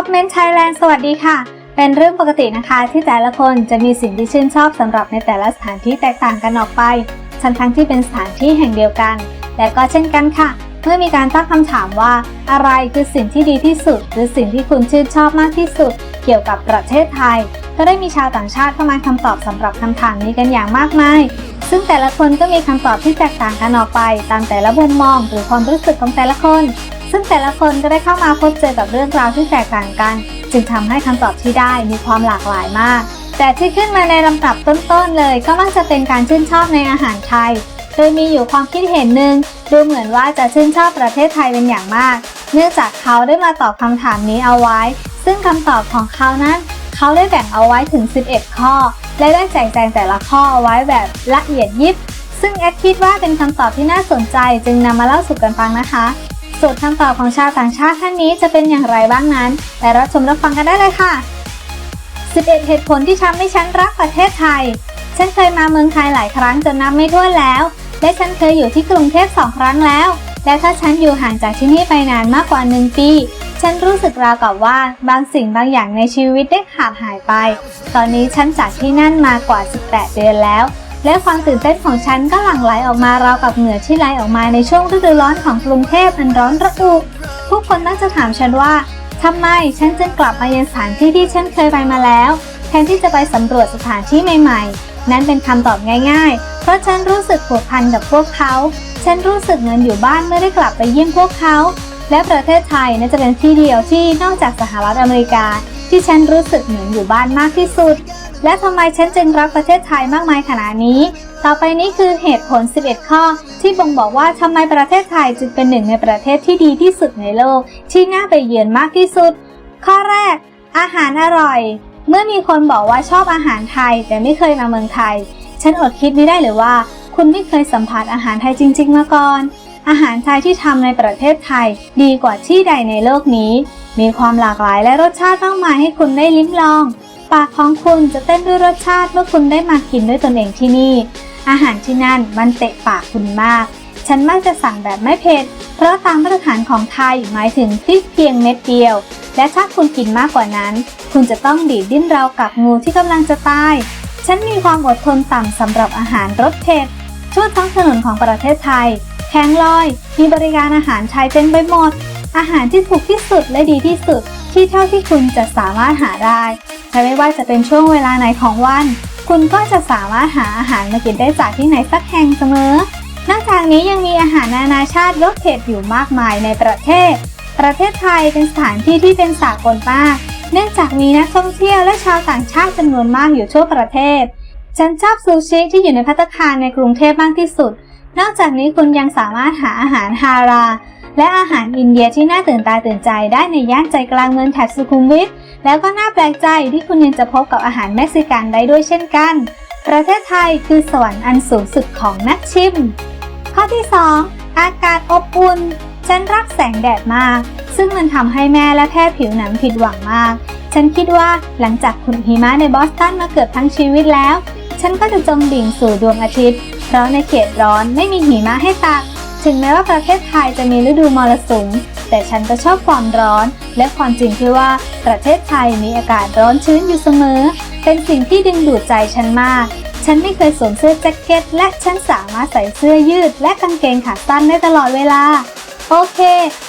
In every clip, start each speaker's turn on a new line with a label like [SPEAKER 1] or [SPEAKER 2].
[SPEAKER 1] ช็อปเมนไทยแลนด์สวัสดีค่ะ เป็นเรื่องปกตินะคะที่แต่ละคนจะมีสิ่งที่ชื่นชอบสำหรับในแต่ละสถานที่แตกต่างกันออกไป ทั้งทั้งที่เป็นสถานที่แห่งเดียวกันแต่ก็เช่นกันค่ะ เมื่อมีการตั้งคำถามว่า อะไรคือสิ่งที่ดีที่สุด หรือสิ่งที่คุณชื่นชอบมากที่สุด เกี่ยวกับประเทศไทย ก็ได้มีชาวต่างชาติเข้ามาคำตอบสำหรับคำถามนี้กันอย่างมากมาย ซึ่งแต่ละคนก็มีคำตอบที่แตกต่างกันออกไป ตามแต่ละมุมมอง หรือความรู้สึกของแต่ละคน ซึ่งแต่ละคนก็ได้เข้ามาพบเจอกับเรื่องราวที่แตกต่างกัน จึงทำให้คำตอบที่ได้มีความหลากหลายมาก แต่ที่ขึ้นมาในลำดับต้นๆเลย ก็มักจะเป็นการชื่นชอบในอาหารไทย โดยมีอยู่ความคิดเห็นหนึ่งดูเหมือนว่าจะชื่นชอบประเทศไทยเป็นอย่างมาก เนื่องจากเขาได้มาตอบคำถามนี้เอาไว้ ซึ่งคำตอบของเขานั้นเขาได้แบ่งเอาไว้ถึง 11 ข้อ และได้แจกแจงแต่ละข้อเอาไว้แบบละเอียดยิบ ซึ่งแอดคิดว่าเป็นคำตอบที่น่าสนใจจึงนำมาเล่าสู่กันฟังนะคะ ส่วนคำตอบของชาวต่างชาติท่านนี้จะเป็นอย่างไรบ้างนั้นไปรับชมรับฟังกันได้เลยค่ะ 11 เหตุผลที่ทำให้ฉันรักประเทศไทย ฉันเคยมาเมืองไทยหลายครั้งจนนับไม่ถ้วนแล้ว และฉันเคยอยู่ที่กรุงเทพสองครั้งแล้ว และถ้าฉันอยู่ห่างจากที่นี่ไปนานมากกว่าหนึ่งปี ฉันรู้สึกราวกับว่าบางสิ่งบางอย่างในชีวิตได้ขาดหายไป ตอนนี้ฉันจากที่นั่นมากว่า 18 เดือนแล้ว และความตื่นเต้นของฉันก็หลั่งไหลออกมาราวกับเหงื่อที่ไหลออกมาในช่วงฤดูร้อนของกรุงเทพอันร้อนระอุผู้คนน่าจะถามฉันว่าทำไมฉันจึงกลับมาเยือนสถานที่ที่ฉันเคยไปมาแล้ว แทนที่จะไปสำรวจสถานที่ใหม่ๆ นั้นเป็นคำตอบง่ายๆ เพราะฉันรู้สึกผูกพันกับพวกเขา ฉันรู้สึกเหมือนอยู่บ้านเมื่อได้กลับไปเยี่ยมพวกเขา และประเทศไทยน่าจะเป็นที่เดียวที่นอกจากสหรัฐอเมริกา ที่ฉันรู้สึกเหมือนอยู่บ้านมากที่สุด และทำไมฉันจึงรักประเทศไทยมากมายขนาดนี้ ต่อไปนี้คือเหตุผล 11 ข้อ ที่บ่งบอกว่าทำไมประเทศไทยจึงเป็นหนึ่งในประเทศที่ดีที่สุดในโลก ที่น่าไปเยือนมากที่สุด ข้อแรก อาหารอร่อย เมื่อมีคนบอกว่าชอบอาหารไทย แต่ไม่เคยมาเมืองไทย ฉันอดคิดไม่ได้เลยว่า คุณไม่เคยสัมผัสอาหารไทยจริง ๆ มาก่อน อาหารไทยที่ทำในประเทศไทย ดีกว่าที่ใดในโลกนี้ มีความหลากหลายและรสชาติมากมายให้คุณได้ลิ้มลอง ปากของคุณจะเต้นด้วยรสชาติเมื่อคุณได้มากินด้วยตนเองที่นี่ อาหารที่นั่นมันเตะปากคุณมาก ฉันมักจะสั่งแบบไม่เผ็ด เพราะตามมาตรฐานของไทยหมายถึงพริกเพียงเม็ดเดียว และถ้าคุณกินมากกว่านั้น คุณจะต้องดีดดิ้นราวกับงูที่กำลังจะตาย ฉันมีความอดทนต่ำสำหรับอาหารรสเผ็ดทั่วท้องถนนของประเทศไทยแข็งลอย มีบริการอาหารไทยเต็มไปหมด อาหารที่ถูกที่สุดและดีที่สุดที่เท่าที่คุณจะสามารถหาได้และไม่ว่าจะเป็นช่วงเวลาไหนของวัน คุณก็จะสามารถหาอาหารมากินได้จากที่ไหนสักแห่งเสมอ นอกจากนี้ยังมีอาหารนานาชาติรสเผ็ดอยู่มากมายในประเทศ ประเทศไทยเป็นสถานที่ที่เป็นสากลมาก เนื่องจากมีนักท่องเที่ยวและชาวต่างชาติจำนวนมากอยู่ทั่วประเทศ ฉันชอบซูชิที่อยู่ในพัตตคารในกรุงเทพมากที่สุด นอกจากนี้คุณยังสามารถหาอาหารฮารา และอาหารอินเดียที่น่าตื่นตาตื่นใจได้ในย่านใจกลางเมืองแถบสุขุมวิท แล้วก็น่าแปลกใจที่คุณยังจะพบกับอาหารเม็กซิกันได้ด้วยเช่นกัน ประเทศไทยคือสวรรค์อันสูงสุดของนักชิม ข้อที่ 2 อากาศอบอุ่นฉันรักแสงแดดมาก ซึ่งมันทำให้แม่และแพทย์ผิวหนังผิดหวังมาก ฉันคิดว่าหลังจากคุณหิมะในบอสตันมาเกือบทั้งชีวิตแล้ว ฉันก็จะจมดิ่งสู่ดวงอาทิตย์ เพราะในเขตร้อนไม่มีหิมะให้ตัก ถึงแม้ว่าประเทศไทยจะมีฤดูมรสุม แต่ฉันก็ชอบความร้อน และความจริงที่ว่าประเทศไทยมีอากาศร้อนชื้นอยู่เสมอ เป็นสิ่งที่ดึงดูดใจฉันมาก ฉันไม่เคยสวมเสื้อแจ็คเก็ต และฉันสามารถใส่เสื้อยืด และกางเกงขาสั้นได้ตลอดเวลา โอเค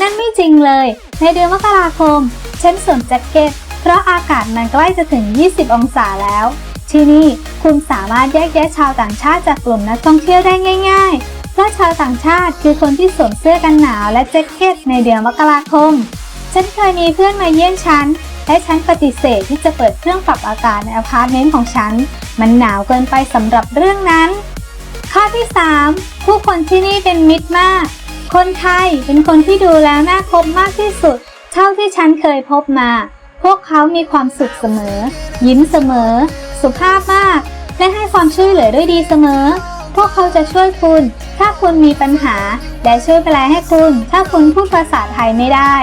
[SPEAKER 1] นั่นไม่จริงเลย ในเดือนมกราคม ฉันสวมแจ็คเก็ต เพราะอากาศมันใกล้จะถึง 20 องศาแล้ว ที่นี่คุณสามารถแยกแยะชาวต่างชาติจากกลุ่มนักท่องเที่ยวได้ง่าย ๆ เพราะชาวต่างชาติคือคนที่สวมเสื้อกันหนาวและแจ็คเก็ตในเดือนมกราคม ฉันเคยมีเพื่อนมาเยี่ยมฉัน และฉันปฏิเสธที่จะเปิดเครื่องปรับอากาศในอพาร์ตเมนต์ของฉัน มันหนาวเกินไปสำหรับเรื่องนั้น ข้อที่ 3 ผู้คนที่นี่เป็นมิตรมาก คนไทยเป็นคนที่ดูแล้วน่าคบมากที่สุด เท่าที่ฉันเคยพบมา พวกเขามีความสุขเสมอ ยิ้มเสมอ สุภาพมาก และให้ความช่วยเหลือด้วยดีเสมอ วกเขาจะช่วยคุณ ถ้าคุณมีปัญหา และช่วยแปลให้คุณ ถ้าคุณพูดภาษาไทยไม่ได้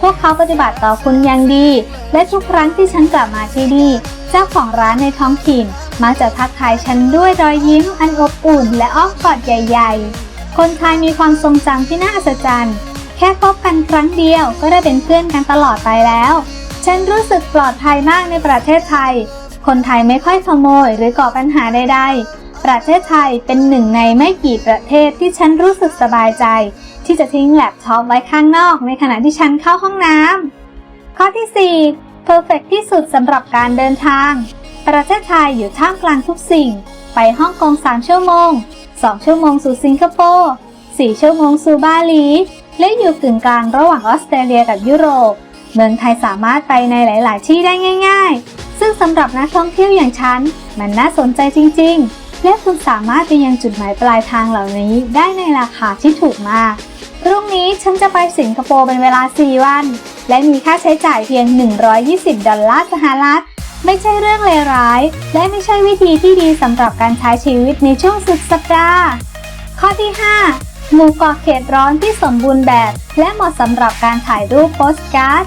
[SPEAKER 1] พวกเขาปฏิบัติต่อคุณอย่างดี และทุกครั้งที่ฉันกลับมาที่นี่ เจ้าของร้านในท้องถิ่น มักจะทักทายฉันด้วยรอยยิ้มอันอบอุ่น และอ้อมกอดใหญ่ ๆ คนไทยมีความทรงจำที่น่าอัศจรรย์ แค่พบกันครั้งเดียวก็ได้เป็นเพื่อนกันตลอดไปแล้ว ฉันรู้สึกปลอดภัยมากในประเทศไทย คนไทยไม่ค่อยขโมยหรือก่อปัญหาใดๆ ประเทศไทยเป็นหนึ่งในไม่กี่ประเทศที่ฉันรู้สึกสบายใจ ที่จะทิ้งแล็ปท็อปไว้ข้างนอกในขณะที่ฉันเข้าห้องน้ำข้อที่ 4 perfect ที่สุดสำหรับการเดินทาง ประเทศไทยอยู่ท่ามกลางทุกสิ่ง ไปฮ่องกง 3 ชั่วโมง 2 ชั่วโมงสู่สิงคโปร์4ชั่วโมงสู่บาหลี และอยู่กึ่งกลางระหว่างออสเตรเลียกับยุโรป เมืองไทยสามารถไปในหลาย ๆ ที่ได้ง่าย ๆ ซึ่งสำหรับนักท่องเที่ยวอย่างฉัน มันน่าสนใจจริง ๆ และคุณสามารถไปยังจุดหมายปลายทางเหล่านี้ได้ในราคาที่ถูกมาก พรุ่งนี้ฉันจะไปสิงคโปร์เป็นเวลา 4 วัน และมีค่าใช้จ่ายเพียง 120 ดอลลาร์สหรัฐ ไม่ใช่เรื่องเลวร้าย และไม่ใช่วิธีที่ดีสำหรับการใช้ชีวิตในช่วงสุดสัปดาห์ข้อที่ 5 หมู่เกาะเขตร้อนที่สมบูรณ์แบบ และเหมาะสำหรับการถ่ายรูปโปสการ์ด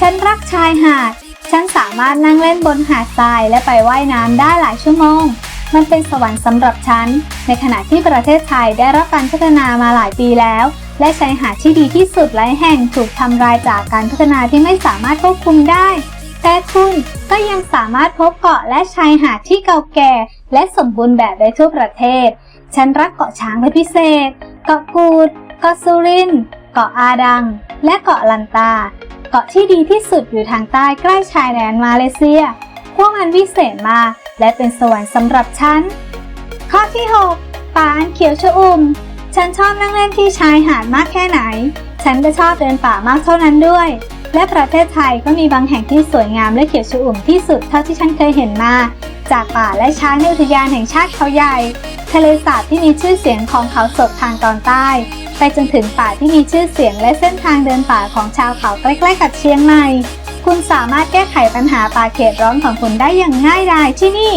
[SPEAKER 1] ฉันรักชายหาด ฉันสามารถนั่งเล่นบนหาดทรายและไปไว่ายน้ำได้หลายชั่วโมง มันเป็นสวรรค์สำหรับฉัน ในขณะที่ประเทศไทยได้รับการพัฒนามาหลายปีแล้ว และชายหาดที่ดีที่สุดหลายแห่งถูกทำลายจากการพัฒนาที่ไม่สามารถควบคุมได้ แต่คุณก็ยังสามารถพบเกาะและชายหาดที่เก่าแก่ และสมบูรณ์แบบได้ทั่วประเทศ ฉันรักเกาะช้างเป็นพิเศษ เกาะกูด เกาะสุริน เกาะอาดัง และเกาะลันตา เกาะที่ดีที่สุดอยู่ทางใต้ใกล้ชายแดนมาเลเซีย พวกมันวิเศษมาก และเป็นสวรรค์สำหรับฉัน ข้อที่ 6 ป่าอันเขียวชอุ่ม ฉันชอบนั่งเล่นที่ชายหาดมากแค่ไหน ฉันก็ชอบเดินป่ามากเท่านั้นด้วย และประเทศไทยก็มีบางแห่งที่สวยงามและเขียวชอุ่มที่สุดเท่าที่ฉันเคยเห็นมา จากป่าและช้างในอุทยานแห่งชาติเขาใหญ่ ทะเลสาบที่มีชื่อเสียงของเขาศกทางตอนใต้ไปจนถึงป่าที่มีชื่อเสียงและเส้นทางเดินป่าของชาวเขาใกล้ๆกับเชียงใหม่ คุณสามารถแก้ไขปัญหาป่าเขตร้อนของคุณได้อย่างง่ายดายที่นี่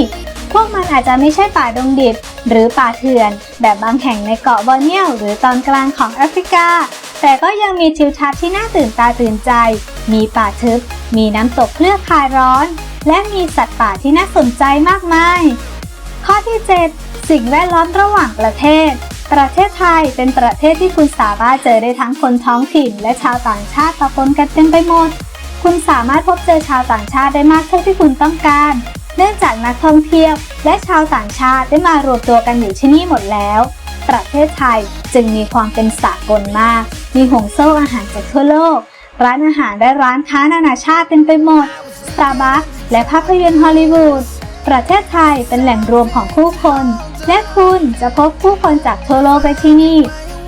[SPEAKER 1] พวกมันอาจจะไม่ใช่ป่าดงดิบ หรือป่าเถื่อน แบบบางแห่งในเกาะบอร์เนียวหรือตอนกลางของแอฟริกา แต่ก็ยังมีทิวทัศน์ที่น่าตื่นตาตื่นใจ มีป่าทึบ มีน้ำตกเลือกคลายร้อน และมีสัตว์ป่าที่น่าสนใจมากมาย ข้อที่ 7 สิ่งแวดล้อมระหว่างประเทศประเทศไทยเป็นประเทศที่คุณสามารถเจอได้ทั้งคนท้องถิ่น และชาวต่างชาติปะปนกันเต็มไปหมด คุณสามารถพบเจอชาวต่างชาติได้มากเท่าที่คุณต้องการ เนื่องจากนักท่องเที่ยว และชาวต่างชาติได้มารวมตัวกันอยู่ที่นี่หมดแล้ว ประเทศไทยจึงมีความเป็นสากลมาก มีห่วงโซ่อาหารจากทั่วโลก ร้านอาหารและร้านค้านานาชาติเต็มไปหมดสตาร์บัคและภาพยนตร์ฮอลลีวูดประเทศไทยเป็นแหล่งรวมของผู้คน และคุณจะพบผู้คนจากทั่วโลกไปที่นี่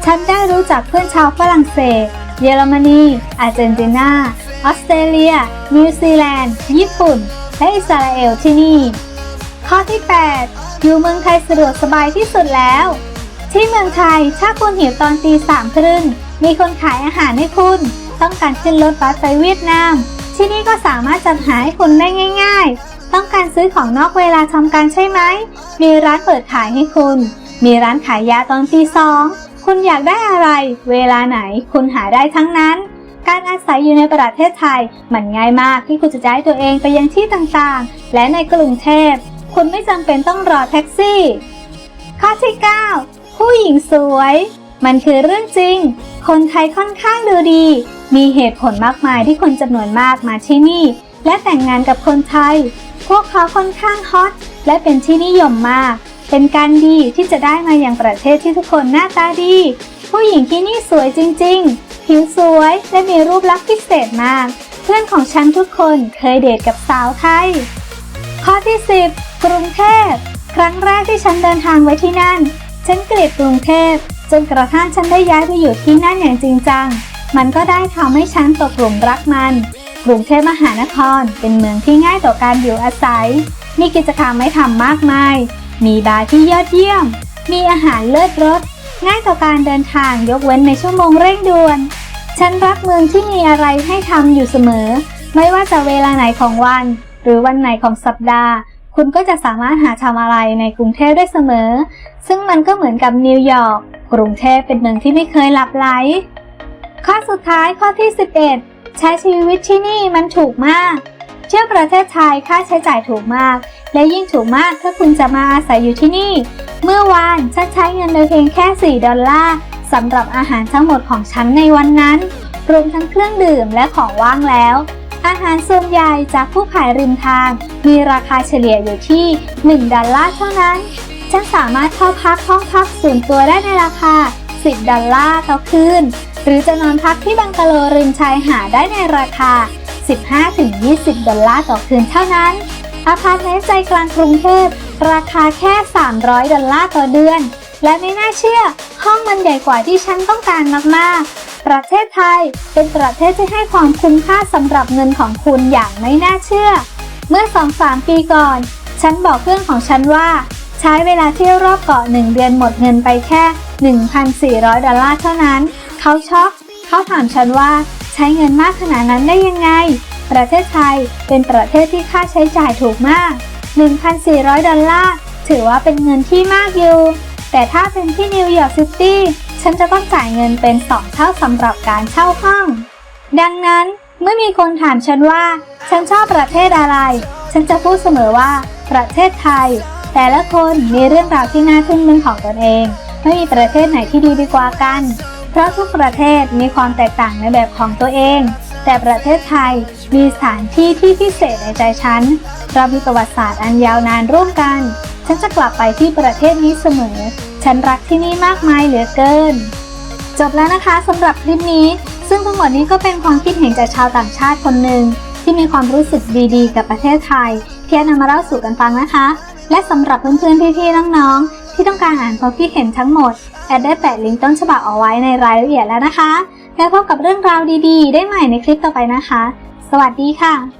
[SPEAKER 1] ฉันได้รู้จักเพื่อนชาวฝรั่งเศส เยอรมนี อาร์เจนตินา ออสเตรเลีย นิวซีแลนด์ ญี่ปุ่น และอิสราเอลที่นี่ ข้อที่ 8 อยู่เมืองไทยสะดวกสบายที่สุดแล้ว ที่เมืองไทยถ้าคุณหิวตอนตีสามครึ่งมีคนขายอาหารให้คุณ ต้องการขึ้นรถบัสไปเวียดนาม ที่นี่ก็สามารถจัดหาให้คุณได้ง่าย ๆ ต้องการซื้อของนอกเวลาทำการใช่ไหม มีร้านเปิดขายให้คุณ มีร้านขายยาตอนตีสองคุณอยากได้อะไร เวลาไหน คุณหาได้ทั้งนั้น การอาศัยอยู่ในประเทศไทย มันง่ายมากที่คุณจะย้ายตัวเองไปยังที่ต่างๆ และในกรุงเทพ คุณไม่จำเป็นต้องรอแท็กซี่ ข้อที่ 9 ผู้หญิงสวย มันคือเรื่องจริง คนไทยค่อนข้างดูดี มีเหตุผลมากมายที่คนจำนวนมากมาที่นี่ และแต่งงานกับคนไทย พวกเขาค่อนข้างฮอตและเป็นที่นิยมมากเป็นการดีที่จะได้มาอย่างประเทศที่ทุกคนหน้าตาดี ผู้หญิงที่นี่สวยจริงๆ ผิวสวยและมีรูปลักษณ์พิเศษมาก เพื่อนของฉันทุกคนเคยเดทกับสาวไทย ข้อที่ 10 กรุงเทพ ครั้งแรกที่ฉันเดินทางไว้ที่นั่น ฉันเกลียดกรุงเทพ จนกระทั่งฉันได้ย้ายไปอยู่ที่นั่นอย่างจริงจัง มันก็ได้ทำให้ฉันตกหลุมรักมัน กรุงเทพมหานครเป็นเมืองที่ง่ายต่อการอยู่อาศัย มีกิจกรรมให้ทำมากมาย มีบาร์ที่ยอดเยี่ยม มีอาหารเลิศรส ง่ายต่อการเดินทางยกเว้นในชั่วโมงเร่งด่วน ฉันรักเมืองที่มีอะไรให้ทำอยู่เสมอ ไม่ว่าจะเวลาไหนของวัน หรือวันไหนของสัปดาห์ คุณก็จะสามารถหาทำอะไรในกรุงเทพได้เสมอ ซึ่งมันก็เหมือนกับนิวยอร์กกรุงเทพเป็นเมืองที่ไม่เคยหลับไหล ข้อสุดท้ายข้อที่ 11 ใช้ชีวิตที่นี่มันถูกมากเที่ยวประเทศไทยค่าใช้จ่ายถูกมาก และยิ่งถูกมากถ้าคุณจะมาอาศัยอยู่ที่นี่ เมื่อวานฉันใช้เงินโดยเพียงแค่ 4 ดอลลาร์สำหรับอาหารทั้งหมดของฉันในวันนั้น รวมทั้งเครื่องดื่มและของว่างแล้ว อาหารส่วนใหญ่จากผู้ขายริมทาง มีราคาเฉลี่ยอยู่ที่ 1 ดอลลาร์เท่านั้น ฉันสามารถเข้าพักห้องพักส่วนตัวได้ในราคา 10 ดอลลาร์ต่อคืน หรือจะนอนพักที่บังกะโลริมชายหาดได้ในราคา 15-20 ดอลลาร์ต่อคืนเท่านั้น อพาร์ตเมนต์ใจกลางกรุงเทพราคาแค่ 300 ดอลลาร์ต่อเดือน และไม่น่าเชื่อ ห้องมันใหญ่กว่าที่ฉันต้องการมากๆ ประเทศไทยเป็นประเทศที่ให้ความคุ้มค่าสำหรับเงินของคุณอย่างไม่น่าเชื่อ เมื่อ 2-3 ปีก่อน ฉันบอกเพื่อนของฉันว่า ใช้เวลาเที่ยวรอบเกาะหนึ่งเดือนหมดเงินไปแค่ 1,400 ดอลลาร์เท่านั้น เขาช็อก เขาถามฉันว่าใช้เงินมากขนาดนั้นได้ยังไง ประเทศไทยเป็นประเทศที่ค่าใช้จ่ายถูกมาก 1,400 ดอลลาร์ ถือว่าเป็นเงินที่มากอยู่ แต่ถ้าเป็นที่นิวยอร์กซิตี้ฉันจะต้องจ่ายเงินเป็น 2 เท่าสำหรับการเช่าห้อง ดังนั้นเมื่อมีคนถามฉันว่า ฉันชอบประเทศอะไร ฉันจะพูดเสมอว่า ประเทศไทย แต่ละคนมีเรื่องราวที่น่าทึ่งเป็นของตนเอง ไม่มีประเทศไหนที่ดีไปกว่ากัน เพราะทุกประเทศมีความแตกต่างในแบบของตัวเอง แต่ประเทศไทย มีสถานที่ที่พิเศษในใจฉันเรามีประวัติศาสตร์อันยาวนานร่วมกัน ฉันจะกลับไปที่ประเทศนี้เสมอ ฉันรักที่นี่มากมายเหลือเกิน จบแล้วนะคะสำหรับคลิปนี้ ซึ่งทั้งหมดนี้ก็เป็นความคิดเห็นจากชาวต่างชาติคนหนึ่งที่มีความรู้สึกดีๆ กับประเทศไทยที่นำมาเล่าสู่กันฟังนะคะ และสำหรับเพื่อนๆพี่ๆน้องๆที่ต้องการอ่านความคิดเห็นทั้งหมดแอดได้แปะลิงก์ต้นฉบับเอาไว้ในรายละเอียดแล้วนะคะ แล้วพบกับเรื่องราวดีๆ ได้ใหม่ในคลิปต่อไปนะคะ สวัสดีค่ะ